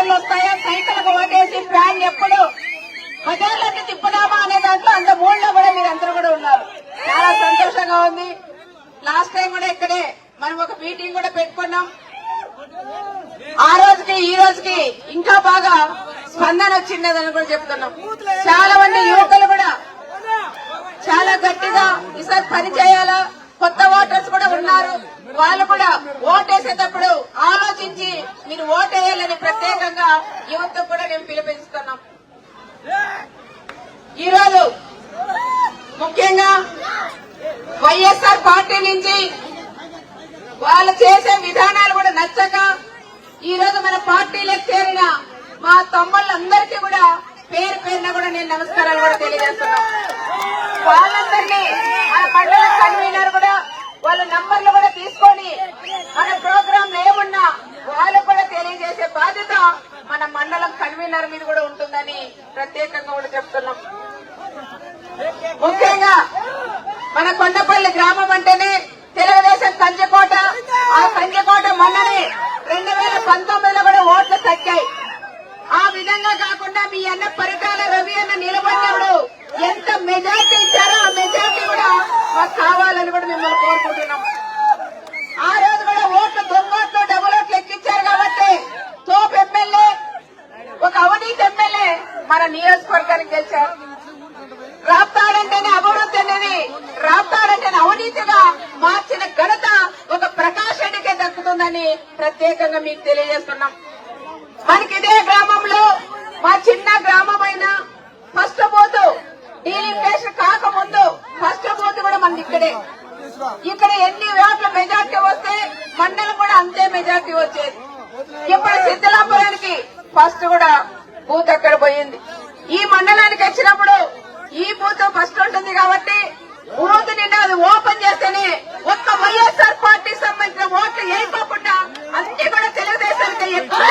Cycle వస్తాయా cycle ఓటేసి fan ఎప్పుడు? బజార్లకి తిప్పుదామా అనే దాంట్లో అంత మూడులో కూడా మీరు అందరూ కూడా ఉన్నారు. చాలా సంతోషంగా ఉంది. లాస్ట్ టైం కూడా ఇక్కడే మనం ఒక మీటింగ్ కూడా పెట్టుకున్నాం. ఆ రోజుకి ఈ రోజుకి ఇంకా బాగా స్పందన వచ్చిందని కూడా చెప్తున్నాం. చాలా మంది యువకులు కూడా చాలా గట్టిగా ఈసారి పని చేయాలా? కొత్త ఓటర్స్ కూడా ఉన్నారు. వాళ్ళు కూడా ఓటేసేటప్పుడు ఆలోచించి మీరు ఓటేయాలని ప్రత్యేకంగా యువత కూడా మేము పిలిపిస్తున్నాం ఈరోజు ముఖ్యంగా వైఎస్ఆర్ పార్టీ నుంచి వాళ్ళు చేసే విధానాలు కూడా నచ్చక ఈ రోజు మన పార్టీలో చేరిన మా తమ్ముళ్ళందరికీ కూడా పేరు పేరున కూడా నేను నమస్కారాలు కూడా తెలియజేస్తున్నాను. వాళ్ళందరినీ మన మండల కన్వీనర్ కూడా వాళ్ళ నంబర్లు కూడా తీసుకొని మన ప్రోగ్రాం ఏమున్నా వాళ్ళు కూడా తెలియజేసే బాధ్యత మన మండలం కన్వీనర్ మీద కూడా ఉంటుందని ప్రత్యేకంగా కూడా చెప్తున్నాం. ముఖ్యంగా మన కొండపల్లి గ్రామం అంటేనే తెలుగుదేశం కంచెకోట ఆ కంచెకోట మొన్ననే రెండు వేల పంతొమ్మిదిలో కూడా ఓట్లు తగ్గాయి. ఆ విధంగా కాకుండా మీ అన్న పరిటాల రవి అన్న నిలబడినప్పుడు ఎంత మెజార్టీ ఇచ్చారో ఆ మెజార్టీ కూడా మాకు కావాలని కూడా మిమ్మల్ని కోరుకుంటున్నాం. ఆ రోజు కూడా ఓట్లు దొంగోట్లు డబుల్ ఓట్లు ఎక్కించారు కాబట్టి తోపు ఎమ్మెల్యే ఒక అవనీతి ఎమ్మెల్యే మన నియోజకవర్గానికి గెలిచారు. రాప్తాడంటేనే అభివృద్ధి అనేది రాప్తాడంటేనే అవినీతిగా మార్చిన ఘనత ఒక ప్రకాష్ రెడ్డికే దక్కుతుందని ప్రత్యేకంగా మీకు తెలియజేస్తున్నాం. మనకి ఇదే గ్రామంలో మా చిన్న గ్రామమైన ఫస్ట్ బోతు డీలిమిటేషన్ కాకముందు ఫస్ట్ బోతు కూడా మనది ఇక్కడే. ఇక్కడ ఎన్ని ఓట్ల మెజార్టీ వస్తే మండలం కూడా అంతే మెజార్టీ వచ్చేది. ఇప్పుడు సిద్ధలాపురానికి ఫస్ట్ కూడా బూత్ అక్కడ పోయింది. ఈ మండలానికి వచ్చినప్పుడు ఈ బూత్ ఫస్ట్ ఉంటుంది కాబట్టి బూత్ నిండా అది ఓపెన్ చేస్తేనే ఒక్క వైఎస్ఆర్ పార్టీ సంబంధించిన ఓట్లు వేయకోకుండా అన్ని కూడా తెలుగుదేశానికి ఎక్కువ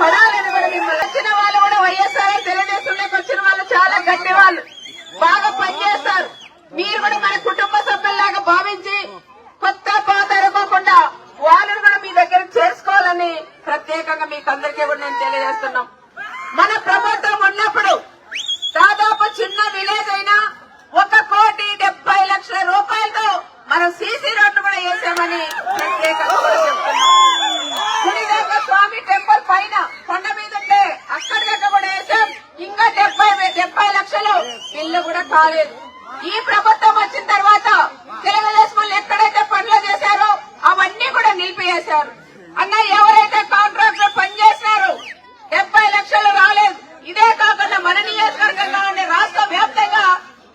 పడాలని కూడా మిమ్మల్ని వచ్చిన వాళ్ళు కూడా వైఎస్ఆర్ తెలుగుదేశంలోకి వచ్చిన వాళ్ళు చాలా గట్టి వాళ్ళు బాగా పనిచేస్తారు. మీరు కూడా మన కుటుంబ సభ్యుల్లాగా భావించి కొత్త పాత అనుకోకుండా వాళ్ళని కూడా మీ దగ్గర చేసుకోవాలని ప్రత్యేకంగా మీకు అందరికీ కూడా నేను తెలియజేస్తున్నాం. మన ప్రభుత్వం ఉన్నప్పుడు దాదాపు చిన్న విలేజ్ అయినా ఒక కోటి డెబ్బై లక్షల రూపాయలతో మనం సీసీ రోడ్లు కూడా వేసామని ప్రత్యేకంగా చెప్తున్నాం. స్వామి టెంపుల్ పైన కొండ మీద ఉంటే అక్కడికక్కడ కూడా వేసాం. ఇంకా డెబ్బై డెబ్బై లక్షలు ఇల్లు కూడా కాలేదు. ఈ ప్రభుత్వం వచ్చిన తర్వాత తెలుగుదేశం వాళ్ళు ఎక్కడైతే పనులు చేశారో అవన్నీ కూడా నిలిపివేశారు. అన్న ఎవరు కాంట్రాక్టర్ పనిచేసినారో డెబ్బై లక్షలు రాలేదు ఇదే కాకుండా మన నియోజకవర్గంగా ఉండే రాష్ట్ర వ్యాప్తంగా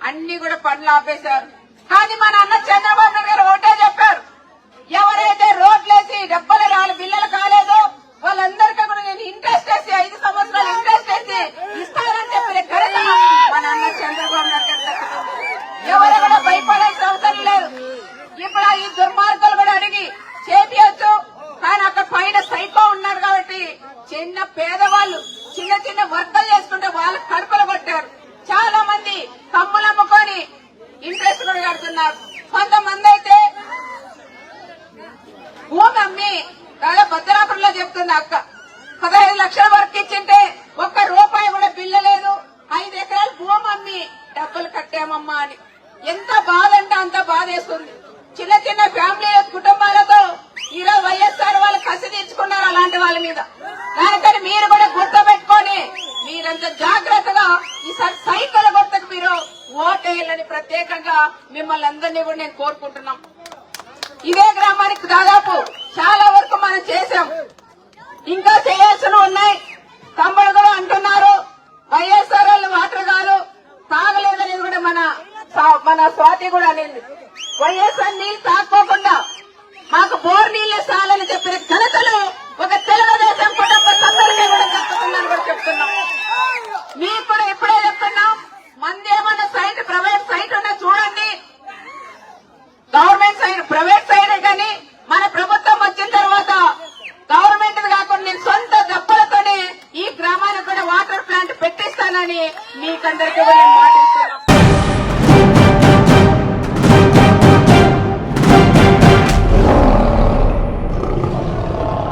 అన్ని కూడా పనులు ఆపేశారు. కానీ మన అన్న చంద్రబాబు నాయుడు గారు ఒకటే చెప్పారు. ఎవరైతే రోడ్లేసి డెబ్బలు రాలి బిల్లలు కాలేదో వాళ్ళందరికీ కూడా నేను ఇంట్రెస్ట్ వేసి ఐదు సంవత్సరాలు ఇంట్రెస్ట్ వేసి ఇస్తానని చెప్పిన ఘనత మన అన్న చంద్రబాబు నాయుడు గారు ఎవరు కూడా భయపడాల్సిన అవసరం లేదు. ఇప్పుడు ఈ దుర్మార్గులు కూడా అడిగి చేపియచ్చు. కానీ అక్కడ పైన సైకో ఉన్నారు కాబట్టి చిన్న పేదవాళ్ళు చిన్న చిన్న వర్గలు చేసుకుంటే వాళ్ళ కడుపులు కొట్టారు చాలా మంది కమ్ములు అమ్ముకొని ఇంట్రెస్ట్ కూడా కడుతున్నారు కొంతమంది అయితే భూమి అమ్మి చాలా భద్రాపురంలో చెప్తుంది అక్క. పదహైదు లక్షల వరకు ఇచ్చింటే ఒక్క రూపాయి కూడా బిల్లలేదు ఐదు ఎకరాలు భూమి అమ్మి డబ్బులు కట్టామమ్మా అని. ఎంత బాధ అంటే అంత బాధ వేస్తుంది. చిన్న చిన్న ఫ్యామిలీ కుటుంబాలతో ఈరోజు వైఎస్ఆర్ వాళ్ళు కసి తీర్చుకున్నారు అలాంటి వాళ్ళ మీద. దానికని మీరు కూడా గుర్తు పెట్టుకొని మీరంత జాగ్రత్తగా ఈసారి సైకిల్ గుర్తుకు మీరు ఓటేయాలని ప్రత్యేకంగా మిమ్మల్ని అందరినీ కూడా నేను కోరుకుంటున్నాం. ఇదే గ్రామానికి దాదాపు ఇంకా చేయాల్సిన ఉన్నాయి. కంబడుగా అంటున్నారు. వైఎస్ఆర్ వాళ్ళు మాత్రం కాదు తాగలేదని కూడా మన మన స్వాతి కూడా అనేది. వైఎస్ఆర్ నీళ్ళు తాక్కోకుండా మాకు బోర్ నీళ్ళే చాలని చెప్పిన ఘనతలు ఒక తెలుగుదేశం కుటుంబ సభ్యులకే కూడా ಸಂದರ್ಭದಲ್ಲಿ ಮಾಡಿ